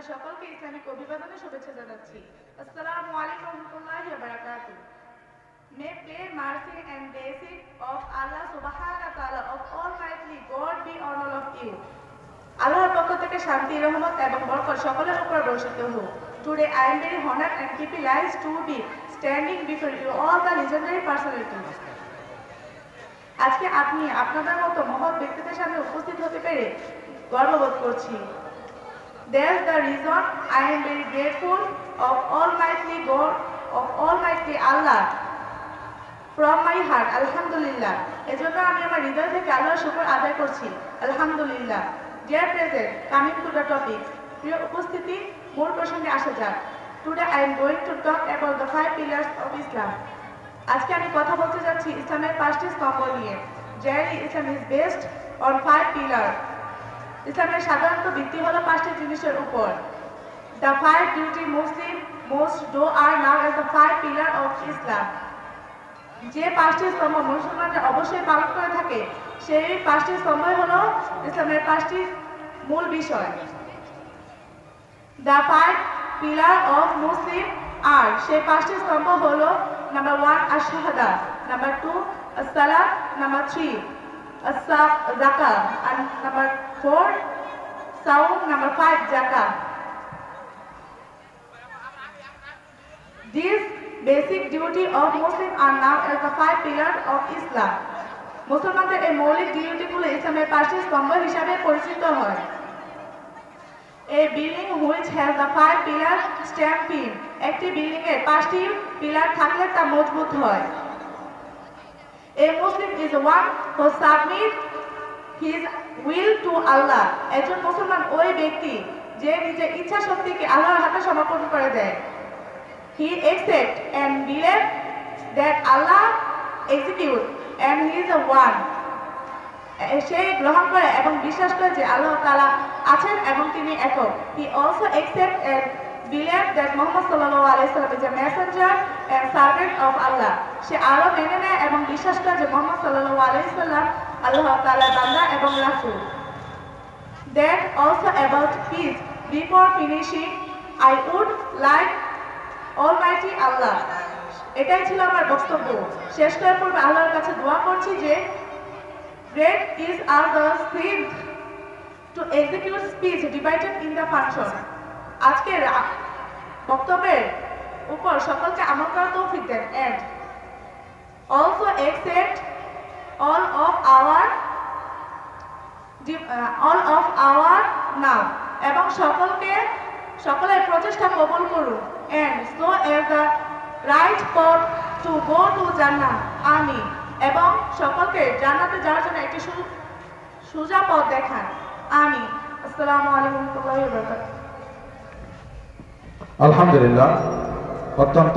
আপনার সকলকে ইসলামিক অভিবাদনে শুভেচ্ছা জানাচ্ছি। আসসালামু আলাইকুম রাহমাতুল্লাহি ওয়া বারাকাতু may peace mercy and basic of আল্লাহ সুবহানাহু ওয়া তাআলা of almighty God be on all of you আল্লাহর পক্ষ থেকে শান্তি, রহমত এবং বরকত সকলের উপর বর্ষিত হোক। Today I am very honour and keep lies to be standing before you all the legendary personality আজকে আপনি আপনাদের মতো মহৎ ব্যক্তিদের সামনে উপস্থিত হতে পেরে গর্ববোধ করছি। That's the reason I am very grateful of Almighty God, of Almighty Allah from my heart, আলহামদুলিল্লাহ এজন্য আমি আমার হৃদয় থেকে আল্লাহর শুকর আদায় করছি আলহামদুলিল্লাহ dear present coming to the topic প্রিয় উপস্থিতি মূল প্রসঙ্গে আসা যাক। Today I am going to talk about the five pillars of Islam আজকে আমি কথা বলতে যাচ্ছি ইসলামের পাঁচটি স্তম্ভ নিয়ে। Generally Islam is based on five pillar ইসলামের সাধারণত ভিত্তি হলো পাঁচটি জিনিসের উপর। The five duty Muslim most do are now as the five pillar of Islam যে পাঁচটি স্তম্ভ মুসলমানরা অবশ্যই পালন করে থাকে, সেই পাঁচটি স্তম্ভই হলো ইসলামের পাঁচটি মূল বিষয়। The five pillar of Muslim আর সেই পাঁচটি স্তম্ভ হলো নাম্বার ওয়ান আর আশাহাদা নাম্বার টু সালাদ নাম্বার থ্রি জাকা আর নাম্বার ফোর সাউম নাম্বার ফাইভ জাকা These basic duty of Muslim are now as the five pillars of Islam. মুসলমানদের এই মৌলিক ডিউটিগুলো ইসলামের পাঁচটি স্তম্ভ হিসাবে পরিচিত হয় A building which has the five pillars stand firm. একটি বিল্ডিং এর পাঁচটি পিলার থাকলে তা মজবুত হয় A Muslim is one who submit his will to Allah. একজন মুসলমান ওই ব্যক্তি যে নিজের ইচ্ছা শক্তিকে আল্লাহর হাতে সমর্পণ করে দেয় He accept and believe that Allah execute and he is the one. সে গ্রহণ করে এবং বিশ্বাস করে যে আল্লাহ তাআলা আছেন এবং তিনি একক he also accept and believe that Muhammad সাল্লাল্লাহু আলাইহি সাল্লাম is a messenger and servant of Allah সে আরও মেনে নেয় এবং বিশ্বাস করে যে মোহাম্মদ সাল্লাল্লাহু আলাইহি সাল্লাম আল্লাহ তাআলার বান্দা এবং রাসূল That also about peace. Before finishing, I would like Almighty Allah. এটাই ছিল আমার বক্তব্য শেষ করার পূর্বে আল্লাহর কাছে দোয়া করছি যে is are the strength to execute speech divided in the function আজকের বক্তব্যের উপর সকলকে আমল করার তৌফিক দেন। And also accept all of our all of our now এবং সকলকে, সকলের প্রচেষ্টা কবুল করুন। And so as the right পথ টু গো টু জান্নাত, আমি এবং সকলকে জান্নাতে যাওয়ার জন্য একটি সোজা পথ দেখান। আমি, আসসালামু আলাইকুম ওয়া রাহমাতুল্লাহি ওয়া বারাকাতুহু আলহামদুলিল্লাহ অত্যন্ত